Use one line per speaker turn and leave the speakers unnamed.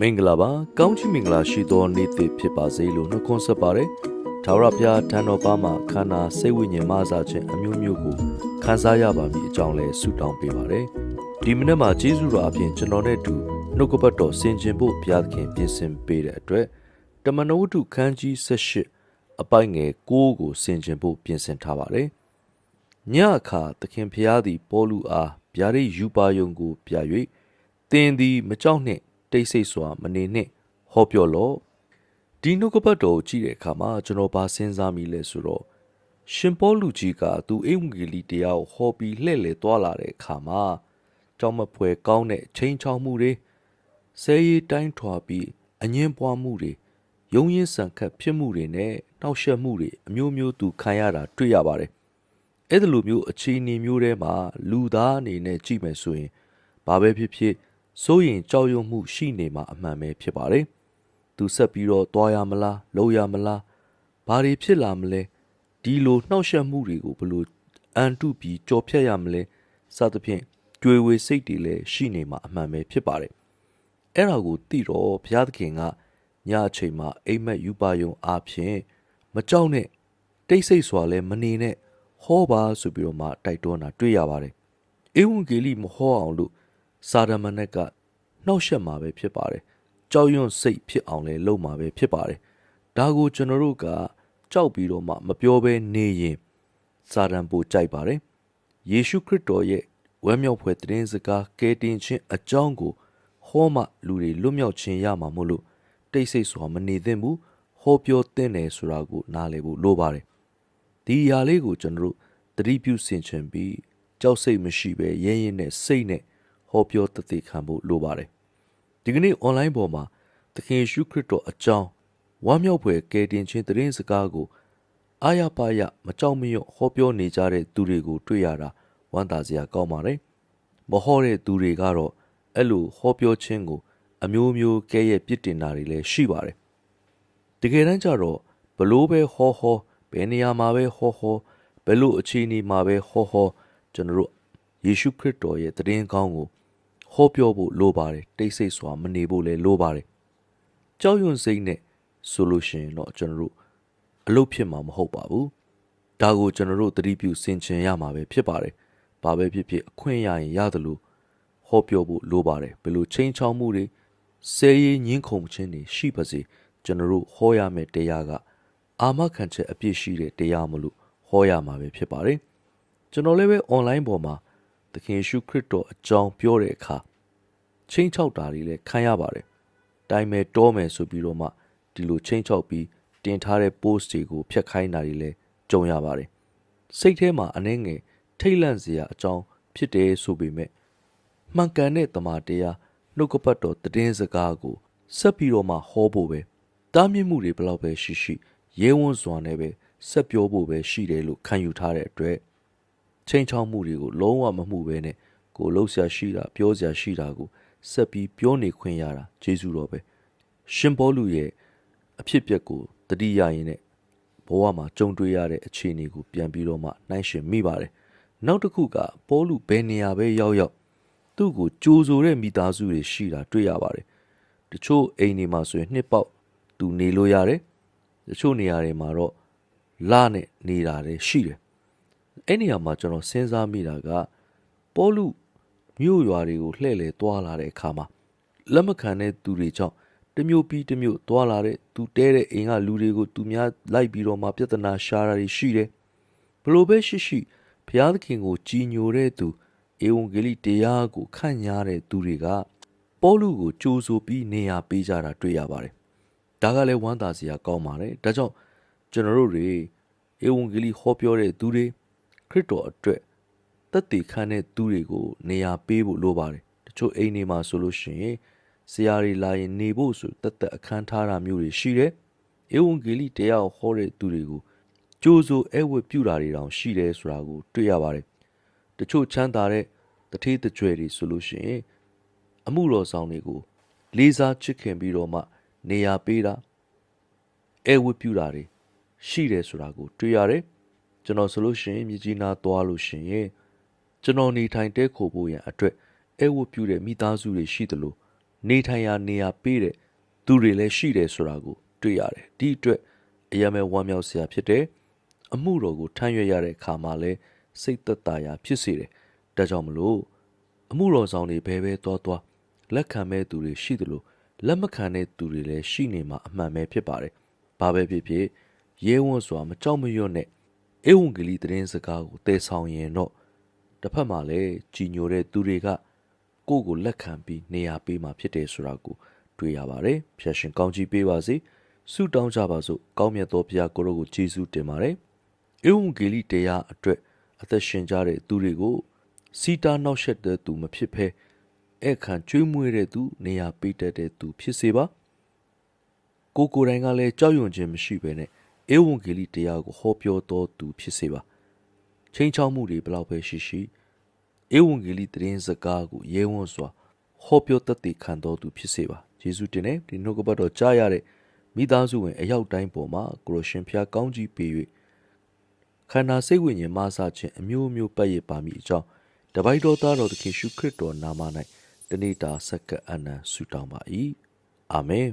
မင်္ဂလာပါကောင်းချီးမင်္ဂလာရှိသောနေ့သစ်ဖြစ်ပါစေလို့နှုတ်ခွန်းဆက်ပါတယ်ထာဝရဘုရားတန်တော်ပါမှာခန္ဓာစိတ်ဝိညာဉ်မဆာခြင်းအမျိုးမျိုးကိုခံစားရပါမည်အကြောင်းလဲဆုတောင်းပေးပါတယ်ဒီမနေ့မှာဂျေဇုတော်အပြင်ကျွန်တော်နဲ့အတူနှုတ်ကပတ်တော်ဆင်ခြင်ဖို့ဘုရားသခင်ပြင်ဆင်ပေးတဲ့အတွက်တမန်တော်ဝတ္ထုခန်းကြီး78အပိုင်ငယ်6ကိုဆင်ခြင်ဖို့ပြင်ဆင်ထားပါတယ်ညအခါသခင်ဖျားသည် ပေါလုအားဗျာဒိတ်ယူပါယုံကိုပြ၍သင်သည်မကြောက်နှင့် တိတ်ဆိတ်စွာမနေနှင့်ဟောပြောလော့ဒီနှုတ်ကပတ်တော်ကိုကြည့်တဲ့အခါမှာကျွန်တော်ဘာစဉ်းစားမိလဲဆိုတော့ရှင်ပေါလုကြီးကသူအိမ်ဝံဂေလိတရားကိုဟောပြီးလှည့်လည်သွားလာတဲ့အခါမှာကြောက်မဖွယ်ကောင်းတဲ့ချိန်ချောင်မှုတွေဆဲရီတိုင်းထွာပြီးအငင်းပွားမှုတွေယုံရင်ဆန်ခတ်ဖြစ်မှုတွေနဲ့နှောက်ယှက်မှုတွေအမျိုးမျိုးသူခံရတာတွေ့ရပါတယ်အဲ့ဒီလိုမျိုးအခြေအနေမျိုးထဲမှာလူသားအနေနဲ့ကြည့်မယ်ဆိုရင်ဘာပဲဖြစ်ဖြစ် စိုးရင်ကြောက်ရွံ့မှုရှိနေမှာအမှန်ပဲဖြစ်ပါတယ်။သူဆက်ပြီးတော့သွားရမလားလုံရမလားဘာတွေဖြစ်လာမလဲဒီလိုနှောက်ယှက်မှုတွေကိုဘယ်လိုအန်တုပြီးကြော်ဖြတ်ရမလဲစသဖြင့်ကြွေဝေစိတ်တွေလည်းရှိနေမှာအမှန်ပဲဖြစ်ပါတယ်။အဲ့ဒါကိုသိတော့ဘုရားသခင်ကညအချိန်မှာအိမ်မက်ယူပါယုံအားဖြင့်မကြောက်နဲ့တိတ်ဆိတ်စွာလဲမနေနဲ့ဟောပါဆိုပြီးတော့မှတိုက်တွန်းတာတွေ့ရပါတယ်။ဧဝံဂေလိမဟောအောင်လို့ စာရမဏေကနှောက်ယှက်မှာပဲဖြစ်ပါတယ်။ကြောက်ရွံ့စိတ်ဖြစ်အောင်လဲလုပ်မှာပဲဖြစ်ပါတယ်။ဒါကိုကျွန်တော်တို့ကကြောက်ပြီးတော့မှမပြောဘဲနေရင်စာရန်ပိုကြိုက်ပါတယ်။ယေရှုခရစ်တော်ရဲ့ဝမ်းမြောက်ဖွယ်သတင်းစကားကယ်တင်ခြင်းအကြောင်းကိုဟောမှလူတွေလွတ်မြောက်ခြင်းရမှာမို့လို့တိတ်ဆိတ်စွာမနေသင့်ဘူးဟောပြောသင့်တယ်ဆိုတာကိုနားလည်ဖို့လိုပါတယ်။ဒီအရာလေးကိုကျွန်တော်တို့သတိပြုဆင်ခြင်ပြီးကြောက်စိတ်မရှိပဲရဲရင်နဲ့စိတ်နဲ့ ဟောပြောတသက်ခံဖို့လိုပါတယ်ဒီကနေ့ online ပေါ်မှာသခင်ယေရှုခရစ်တော်အကြောင်းဝမ်းမြောက်ဖွယ်ကယ်တင်ခြင်းသတင်းစကားကိုအာရပါရမကြောက်မရွံ့ဟောပြောနေကြတဲ့သူတွေကိုတွေ့ရတာဝမ်းသာစရာကောင်းပါတယ်မဟောတဲ့သူတွေကတော့အဲ့လိုဟောပြောခြင်းကို အမျိုးမျိုးကဲရဲ့ပြစ်တင်တာတွေလည်းရှိပါတယ်တကယ်တမ်းကျတော့ဘလို့ပဲဟောဟောဘယ်နေရာမှာပဲဟောဟောဘယ်လိုအခြေအနေမှာပဲဟောဟောကျွန်တော်တို့ယေရှုခရစ်တော်ရဲ့တည်င်းကောင်းကို ဟောပြောဖို့လိုပါတယ်တိတ်ဆိတ်စွာမနေဖို့လည်းလိုပါတယ်ကြောက်ရွံ့စိတ်နဲ့ဆိုလို့ရှိရင်တော့ကျွန်တော်တို့အလုပ်ဖြစ်မှာမဟုတ်ပါဘူးဒါကိုကျွန်တော်တို့သတိပြုဆင်ခြင်ရမှာပဲဖြစ်ပါတယ်ဘာပဲဖြစ်ဖြစ်အခွင့်ရရင်ရတယ်လို့ဟောပြောဖို့လိုပါတယ်ဘယ်လိုချင်းချောင်းမှုတွေဆဲရည်ညင်းခုန်ခြင်းတွေရှိပါစေကျွန်တော်တို့ဟောရမယ့်တရားကအာမခံချက်အပြည့်ရှိတဲ့တရားမလို့ဟောရမှာပဲဖြစ်ပါတယ်ကျွန်တော်လည်းပဲ online ပေါ်မှာ သခင်ယေရှုခရစ်တော်အကြောင်းပြောတဲ့အခါချင်းချောက်တာတွေလည်းခံရပါတယ်တိုင်မယ်တောမယ်ဆိုပြီးတော့မှဒီလိုချင်းချောက်ပြီးတင်ထားတဲ့ post တွေကိုဖျက်ခိုင်းတာတွေလည်းကြုံရပါတယ်စိတ်ထဲမှာအနှဲငယ်ထိတ်လန့်စရာအကြောင်းဖြစ်တယ်ဆိုပေမဲ့မှန်ကန်တဲ့တမန်တရားနှုတ်ကပတ်တော်တည်င်းစကားကိုဆက်ပြီးတော့မှဟောဖို့ပဲတားမြစ်မှုတွေဘယ်လောက်ပဲရှိရှိရဲဝံ့စွာနဲ့ပဲဆက်ပြောဖို့ပဲရှိတယ်လို့ခံယူထားတဲ့အတွက် ချိန်ချောင်းမှုတွေကိုလုံးဝမမှုပဲနဲ့ကိုလှုပ်ရှားရှိတာပြောစရာရှိတာကိုဆက်ပြီးပြောနေခွင့်ရတာကျေးဇူးတော်ပဲရှင်ဘောလူရဲ့အဖြစ်အပျက်ကိုတတိယရင်နဲ့ဘဝမှာကြုံတွေ့ရတဲ့အခြေအနေကိုပြန်ပြီးတော့မှနှိုင်းယှဉ်မိပါတယ်နောက်တစ်ခုကပေါလုဘယ်နေရာပဲရောက်ရောက်သူ့ကိုကြိုးဆိုတဲ့မိသားစုတွေရှိတာတွေ့ရပါတယ်တချို့အိမ်တွေမှာဆိုရင်နှစ်ပေါက်သူနေလို့ရတယ်တချို့နေရာတွေမှာတော့လနဲ့နေတာလည်းရှိတယ် အဲ့နေရာမှာကျွန်တော်စဉ်းစားမိတာကပေါလုမြို့ရွာတွေကိုလှည့်လည်သွားလာတဲ့အခါမှာလက်မခံတဲ့သူတွေကြောင့်တစ်မျိုးပြီးတစ်မျိုးသွားလာတဲ့သူတဲတဲ့အိမ်ကလူတွေကိုသူများလိုက်ပြီးတော့မှပြဿနာရှာတာတွေရှိတယ်ဘလို့ပဲရှိရှိဘုရားသခင်ကိုကြည်ညိုတဲ့သူဧဝံဂေလိတရားကိုခန့်ညားတဲ့သူတွေကပေါလုကိုကြိုးဆိုပြီးနေရာပေးကြတာတွေ့ရပါတယ်ဒါကလည်းဝမ်းသာစရာကောင်းပါတယ်ဒါကြောင့်ကျွန်တော်တို့တွေဧဝံဂေလိဟောပြောတဲ့သူတွေခ ရစ်တော်အတွက်တက်တည်ခံတဲ့သူတွေကိုနေရာပေးဖို့လိုပါတယ်တချို့အိမ်တွေမှာဆိုလို့ရှိရင်ဆရာတွေလာရင်နေဖို့ဆိုတက်တက်အခန်းထားတာမျိုးတွေရှိတယ်ဧဝံဂေလိတရားကိုဟောတဲ့သူတွေကိုကြိုးဆိုအဲဝတ်ပြုတာတွေတောင်ရှိတယ်ဆိုတာကိုတွေ့ရပါတယ်တချို့ချမ်းသာတဲ့တထေးတကြွယ်တွေဆိုလို့ရှိရင်အမှုတော်ဆောင်တွေကိုလေးစားချစ်ခင်ပြီးတော့မှ နေရာပေးတာအဲဝတ်ပြုတာတွေရှိတယ်ဆိုတာကိုတွေ့ရတယ် ကျွန်တော်ဆိုလို့ရှိရင်မြကြီးနားသွားလို့ရှိရင်ကျွန်တော်နေထိုင်တဲ့ခိုဖို့ရန်အတွက်အဲဝတ်ပြုတဲ့မိသားစုတွေရှိတယ်လို့နေထိုင်ရာနေရာပေးတဲ့သူတွေလည်းရှိတယ်ဆိုတာကိုတွေ့ရတယ်ဒီအတွက်အယံမဲ့ဝမ်းမြောက်စရာဖြစ်တယ်အမှုတော်ကိုထမ်းရွက်ရတဲ့အခါမှာလည်းစိတ်သက်သာရာဖြစ်စေတယ်ဒါကြောင့်မလို့အမှုတော်ဆောင်တွေဘဲဘဲသွားသွားလက်ခံမဲ့သူတွေရှိသလိုလက်မခံတဲ့သူတွေလည်းရှိနေမှာအမှန်ပဲဖြစ်ပါတယ်ဘာပဲဖြစ်ဖြစ်ရဲဝံ့စွာမကြောက်မရွံ့နဲ့ ဧဝံဂေလိသတင်းစကားကိုတည်ဆောင်ရင်တော့တစ်ဖက်မှာလည်းကြည်ညိုတဲ့သူတွေကကိုယ့်ကိုလက်ခံပြီးနေရာပေးမှာဖြစ်တယ်ဆိုတာကိုတွေ့ရပါတယ်။ဖျက်ရှင်ကောင်းကြီးပေးပါစေ။ဆုတောင်းကြပါစို့။ကောင်းမြတ်သောဘုရားကိုရောကိုယေရှုတင်ပါတယ်။ဧဝံဂေလိတရားအတွက်အသက်ရှင်ကြတဲ့သူတွေကိုစီတာနောက်ဆက်တဲ့သူမဖြစ်ဘဲအဲ့ခံကျွေးမွေးတဲ့သူနေရာပေးတတ်တဲ့သူဖြစ်စေပါ။ကိုယ်ကိုယ်တိုင်ကလည်းကြောက်ရွံ့ခြင်းမရှိဘဲနဲ့ ဧဝံဂေလိတရားကိုဟောပြောတော်သူဖြစ်စေပါ။ချိန်ချောက်မှုတွေဘလောက်ပဲရှိရှိဧဝံဂေလိသတင်းစကားကိုရဲဝံ့စွာဟောပြောတတ်သိခံတော်သူဖြစ်စေပါယေရှုတင်တဲ့ဒီနှုတ်ကပတ်တော်ကြားရတဲ့မိသားစုဝင်အယောက်တိုင်းပေါ်မှာကိုရရှင်ဖျားကောင်းကြီးပေး၍ခန္ဓာစိတ်ဝိညာဉ်မဆခြင်းအမျိုးမျိုးပတ်ရပါမည်အကြောင်းတပိုက်တော်သားတော်သခင်ရှုခရစ်တော်နာမ၌တနေ့တာဆက်ကပ်အနံဆုတောင်းပါ၏အာမင်